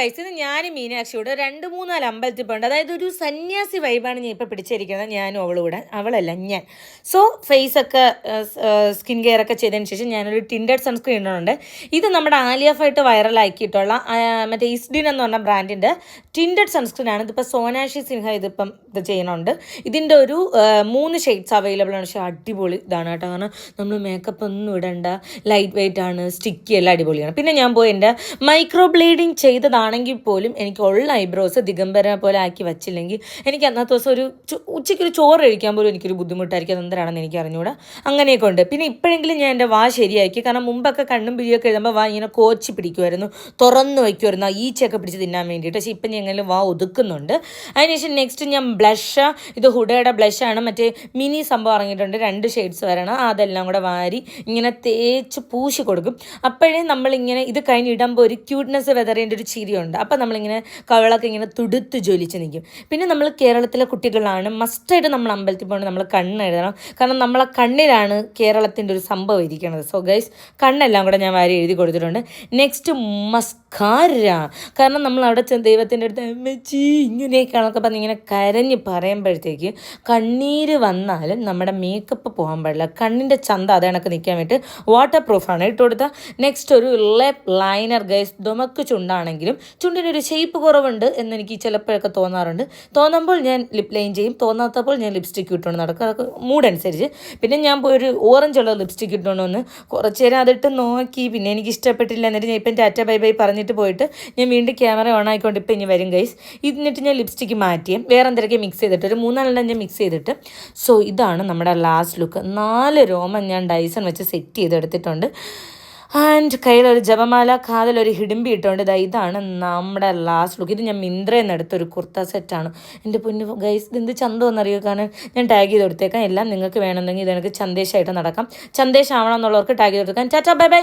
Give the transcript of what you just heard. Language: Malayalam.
ഗൈസ് ഞാനും മീനാക്ഷിയോട് രണ്ട് മൂന്നാൽ അമ്പലത്തിൽ പോകണ്ട അതായത് ഒരു സന്യാസി വൈബാണ് ഞാൻ ഇപ്പോൾ പിടിച്ചിരിക്കുന്നത്. ഞാനും അവളൂടെ അവളല്ല ഞാൻ. സോ ഫേസ് ഒക്കെ സ്കിൻ കെയർ ഒക്കെ ചെയ്തതിന് ശേഷം ഞാനൊരു ടിൻഡഡ് സൺസ്ക്രീൻ ഇടുന്നുണ്ട്. ഇത് നമ്മുടെ ആലിയഫായിട്ട് വൈറലാക്കിയിട്ടുള്ള മറ്റേ ഇസ്ഡിൻ എന്ന് പറഞ്ഞ ബ്രാൻഡിന്റെ ടിൻഡഡ് സൺസ്ക്രീൻ ആണ്. ഇതിപ്പോൾ സോനാഷി സിൻഹ ഇതിപ്പം ഇത് ചെയ്യുന്നുണ്ട്. ഇതിന്റെ ഒരു മൂന്ന് ഷെയ്ഡ്സ് അവൈലബിൾ ആണ്. പക്ഷേ അടിപൊളി ഇതാണ് കേട്ടോ. കാരണം നമ്മൾ മേക്കപ്പ് ഒന്നും ഇടണ്ട. ലൈറ്റ് വെയിറ്റ് ആണ് സ്റ്റിക്കി എല്ലാം അടിപൊളിയാണ്. പിന്നെ ഞാൻ പോയി എന്റെ മൈക്രോ ബ്ലേഡിങ് ചെയ്തതാണെങ്കിൽ പോലും എനിക്ക് ഉള്ള ഐബ്രോസ് ദിഗംബര പോലെ ആക്കി വച്ചില്ലെങ്കിൽ എനിക്ക് അന്നത്തെ ദിവസം ഒരു ഉച്ചയ്ക്കൊരു ചോറ് കഴിക്കാൻ പോലും എനിക്കൊരു ബുദ്ധിമുട്ടായിരിക്കും. അത് എന്തിനാണെന്ന് എനിക്ക് അറിഞ്ഞുകൂടാ അങ്ങനെയൊക്കെ ഉണ്ട്. പിന്നെ ഇപ്പോഴെങ്കിലും ഞാൻ എന്റെ വാ ശരിയാക്കി. കാരണം മുമ്പൊക്കെ കണ്ണും പിഴിയൊക്കെ എഴുതുമ്പോൾ വാ ഇങ്ങനെ കോച്ചി പിടിക്കുമായിരുന്നു. തുറന്ന് വയ്ക്കുമായിരുന്നു. ആ ഈച്ചയൊക്കെ പിടിച്ച് തിന്നാൻ വേണ്ടിയിട്ട്. പക്ഷേ ഇപ്പം ഞാൻ എങ്ങനെ വാ ഒതുക്കുന്നുണ്ട്. അതിനുശേഷം നെക്സ്റ്റ് ഞാൻ ബ്ലഷ് ഇത് ഹുഡയുടെ ബ്ലഷാണ് മറ്റേ മിനി സംഭവം ഇറങ്ങിയിട്ടുണ്ട്. രണ്ട് ഷെയ്ഡ്സ് വരണം. അതെല്ലാം കൂടെ വാരി ഇങ്ങനെ തേച്ച് പൂശി കൊടുക്കും. അപ്പോഴേ നമ്മളിങ്ങനെ ഇത് കഴിഞ്ഞ് ഇടുമ്പോൾ ഒരു ക്യൂട്ട്നെസ് വെതറേന്റെ ഒരു ചിരിയുണ്ട് അപ്പം നമ്മളിങ്ങനെ കവളൊക്കെ ഇങ്ങനെ തുടുത്ത് ജ്വലിച്ച് നിൽക്കും പിന്നെ നമ്മൾ കേരളത്തിലെ കുട്ടികളാണ് മസ്റ്റായിട്ട് നമ്മൾ അമ്പലത്തിൽ പോകണം നമ്മൾ കണ്ണ് എഴുതണം. കാരണം നമ്മളെ കണ്ണിലാണ് കേരളത്തിന്റെ ഒരു സംഭവം ഇരിക്കുന്നത്. സോ ഗൈസ് കണ്ണെല്ലാം കൂടെ ഞാൻ വാരി എഴുതി കൊടുത്തിട്ടുണ്ട്. നെക്സ്റ്റ് മസ്കാര കാരണം നമ്മൾ അവിടെ ചെന്ന് ദൈവത്തിന്റെ അടുത്ത് അമ്മച്ചി ഇങ്ങനെയൊക്കെയാണെന്നൊക്കെ പറഞ്ഞ് ഇങ്ങനെ കരഞ്ഞ് പറയുമ്പോഴത്തേക്ക് കണ്ണീര് വന്നാലും നമ്മുടെ മേക്കപ്പ് പോകാൻ പാടില്ല. കണ്ണിന്റെ ചന്ത അത് കണക്ക് നിൽക്കാൻ വേണ്ടി വാട്ടർ പ്രൂഫാണ് ഇട്ട് കൊടുത്താൽ നെക്സ്റ്റ് ഒരു ലൈനർ ഗൈസ് ദുമക്ക് ചുണ്ടാണെങ്കിലും ചുണ്ടിനൊരു ഷേപ്പ് കുറവുണ്ട് എന്ന് എനിക്ക് ചിലപ്പോഴൊക്കെ തോന്നാറുണ്ട്. തോന്നുമ്പോൾ ഞാൻ ലിപ് ലൈൻ ചെയ്യും. തോന്നാത്തപ്പോൾ ഞാൻ ലിപ്സ്റ്റിക് ഇട്ടുകൊണ്ട് നടക്കും. അതൊക്കെ മൂഡ് അനുസരിച്ച്. പിന്നെ ഞാൻ ഒരു ഓറഞ്ച് ഉള്ള ലിപ്സ്റ്റിക് ഇട്ടുകൊണ്ട് വന്ന് കുറച്ച് നേരം അതിട്ട് നോക്കി. പിന്നെ എനിക്ക് ഇഷ്ടപ്പെട്ടില്ല എന്നിട്ട് ഞാൻ ഇപ്പം ടാറ്റ ബൈ ബൈ പറഞ്ഞിട്ട് പോയിട്ട് ഞാൻ വീണ്ടും ക്യാമറ ഓൺ ആയിക്കൊണ്ട് ഇപ്പം ഇനി വരും ഗൈസ് എന്നിട്ട് ഞാൻ ലിപ്സ്റ്റിക്ക് മാറ്റിയും. വേറെ എന്തൊക്കെ മിക്സ് ചെയ്തിട്ട്. ഒരു മൂന്നാലെണ്ണം ഞാൻ മിക്സ് ചെയ്തിട്ട്. സോ ഇതാണ് നമ്മുടെ ലാസ്റ്റ് ലുക്ക് നാല് രോമം ഞാൻ ഡൈസൺ വെച്ച് സെറ്റ് ചെയ്തെടുത്തിട്ടുണ്ട്. ആൻഡ് കയ്യിലൊരു ജപമാല കാതിലൊരു ഹിഡിമ്പി ഇട്ടുകൊണ്ട് ഇതാ ഇതാണ് നമ്മുടെ ലാസ്റ്റ് ലുക്ക് ഇത് ഞാൻ മിന്ത്രയിൽ നിന്ന് എടുത്തൊരു കുർത്ത സെറ്റാണ് എന്റെ പൊന്നു ഗൈസ് ഇത് ചന്തമെന്നറിയോ കാരണം ഞാൻ ടാഗ് ചെയ്ത് കൊടുത്തേക്കാം. എല്ലാം നിങ്ങൾക്ക് വേണമെന്നുണ്ടെങ്കിൽ ഇതെനിക്ക് ചന്ദേശമായിട്ട് നടക്കാം. ചന്ദേശമാവണം എന്നുള്ളവർക്ക് ടാഗ് ചെയ്ത് കൊടുക്കാം ചാച്ചാ ബൈ ബൈ